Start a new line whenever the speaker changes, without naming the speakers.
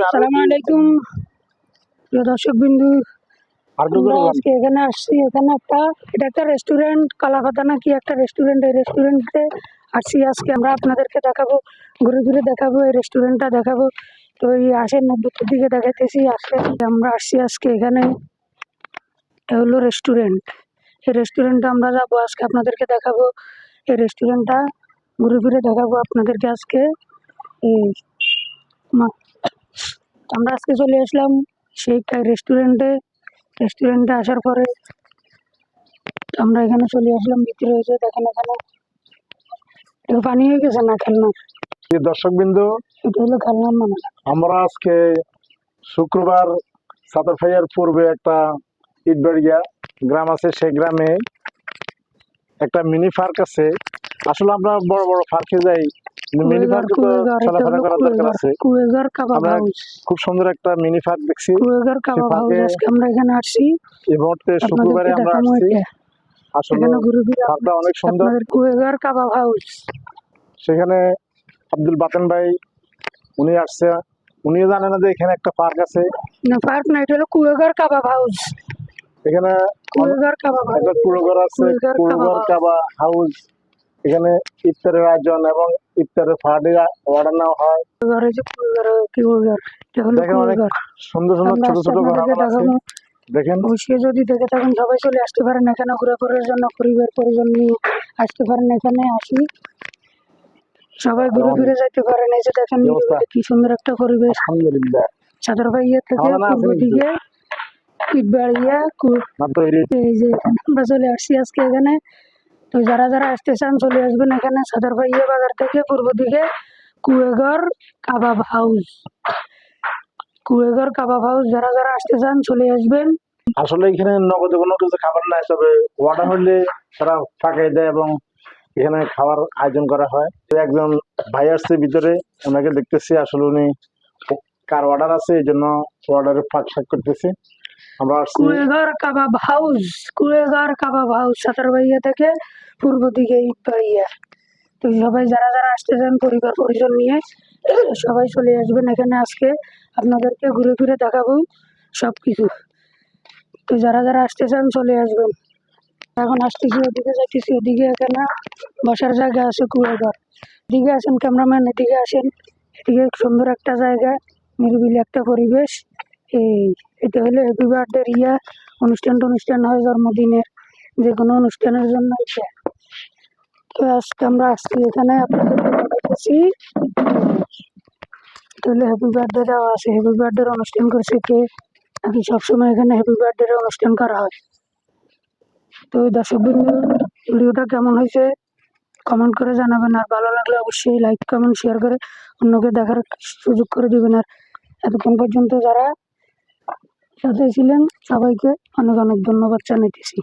সালাম আলাইকুম। প্রিয় দর্শক বিন্দু আজকে এখানে আসছি। এখানে একটা এটা একটা রেস্টুরেন্ট কালাপাতা নাকি একটা রেস্টুরেন্ট এই রেস্টুরেন্টে আসছি। আজকে আমরা আপনাদেরকে দেখাবো ঘুরে ঘুরে দেখাবো এই রেস্টুরেন্টটা দেখাবো। তো এই আসেন নব্বইটার দিকে দেখাইতেছি। আসলে আমরা আসছি আজকে এখানে। এটা হলো রেস্টুরেন্ট এই রেস্টুরেন্টে আমরা যাব আজকে আপনাদেরকে দেখাবো। এই রেস্টুরেন্টটা ঘুরে ঘুরে দেখাবো আপনাদেরকে আজকে। এই মা- আমরা আজকে চলে আসলাম সেই রেস্টুরেন্টে রেস্টুরেন্টে আসার পরে আমরা এখানে চলে আসলাম ভিতরে হয়েছে দেখেন এখানে পানি হয়ে গেছে না খেলনা?
দর্শক বিন্দু
এটা হলো খেলনার মানে।
আমরা আজকে শুক্রবার সাতরফাইয়ার পূর্বে একটা ইটবাড়িয়া গ্রাম আছে সেই গ্রামে একটা মিনি পার্ক আছে। আসলে আমরা বড় বড় পার্কে যাই চলাফেরা করার দরকার আছে। আমরা খুব সুন্দর একটা মিনি পার্ক দেখছি।
আমরা এখানে আসছি।
এই মুহূর্তে শুক্রবারে আমরা আসছি। আসলে পার্কটা অনেক সুন্দর।
আপনাদের কাবাব হাউস
সেখানে আব্দুল বাতেন ভাই উনি আসছে। উনিও জানে না যে এখানে একটা পার্ক আছে।
না পার্ক না এটা হলো কুয়েঘর কাবাব হাউস
এখানে
কুয়েঘর কাবাব হাউস
আছে।
কুড়োঘর কাবাব
কাবা হাউস এখানে ইফতারের আয়োজন এবং ইফতারের অর্ডার নেওয়া হয়। দেখেন অনেক সুন্দর সুন্দর ছোট ছোট ঘর দেখেন।
অবশ্যই যদি দেখে থাকেন সবাই চলে আসতে পারেন এখানে জন্য পরিবার পরিজন নিয়ে আসতে পারেন এখানে আসি। সবাই ঘুরে ফিরে যাইতে পারেন। এই যে দেখেন
কি
সুন্দর একটা পরিবেশ।
আলহামদুলিল্লাহ।
চাদর ভাইয়া থেকে পূর্ব দিকে এই যে আমরা চলে আসছি আজকে এখানে। তো যারা যারা আসতে চান চলে আসবেন এখানে সাদর ভাইয়া বাজার থেকে পূর্ব দিকে কুয়েঘর কাবাব হাউস। কুয়েঘর কাবাব হাউস, যারা যারা আসতে চান চলে আসবেন।
আসলে এখানে নগদে কোনো কিছু খাবার নাই, তবে অর্ডার হলে তারা ফাঁকাই দেয় এবং এখানে খাবার আয়োজন করা হয়। একজন ভাই আসছে ভিতরে, ওনাকে দেখতেছি, আসলে উনি কার অর্ডার আছে, এই জন্য অর্ডারে ফাঁক করতেছি।
কুয়েঘর কাবাব হাউস, কুয়েঘর কাবাব হাউস সাতারবাইয়া থেকে পূর্ব দিকে ইটবাড়িয়া তো সবাই যারা যারা আসতে চান পরিবার পরিজন নিয়ে, সবাই চলে আসবেন এখানে আজকে। আপনাদেরকে ঘুরে ফিরে দেখাবো সব কিছু তো যারা যারা আসতে চান চলে আসবেন। এখন আসতেছি ওদিকে, যাইতেছি ওদিকে এখানে বসার জায়গা আছে কুয়েঘর। এদিকে আসেন ক্যামেরাম্যান, এদিকে আসেন। এদিকে সুন্দর একটা জায়গা, নিরিবিলি একটা পরিবেশ। এই এটা হলো হ্যাপি বার্থডে রিয়া অনুষ্ঠান টনুষ্ঠান হয় জন্মদিনের। যে কোনো অনুষ্ঠানের জন্য এটা তো আজকে আমরা আসছি এখানে আপনাদেরকে দেখাচ্ছি তাহলে হ্যাপি বার্থডে দেওয়া আছে। হ্যাপি বার্থডে অনুষ্ঠান করছে কে? নাকি সবসময় এখানে হ্যাপি বার্থডে অনুষ্ঠান করা হয়? তো দর্শক বিন্দু ভিডিওটা কেমন হয়েছে? কমেন্ট করে জানাবেন। আর ভালো লাগলে অবশ্যই লাইক কমেন্ট শেয়ার করে অন্যকে দেখার সুযোগ করে দিবেন। আর এতক্ষণ পর্যন্ত যারা সাথে ছিলেন। সবাইকে অনেক অনেক ধন্যবাদ জানাইতেছি।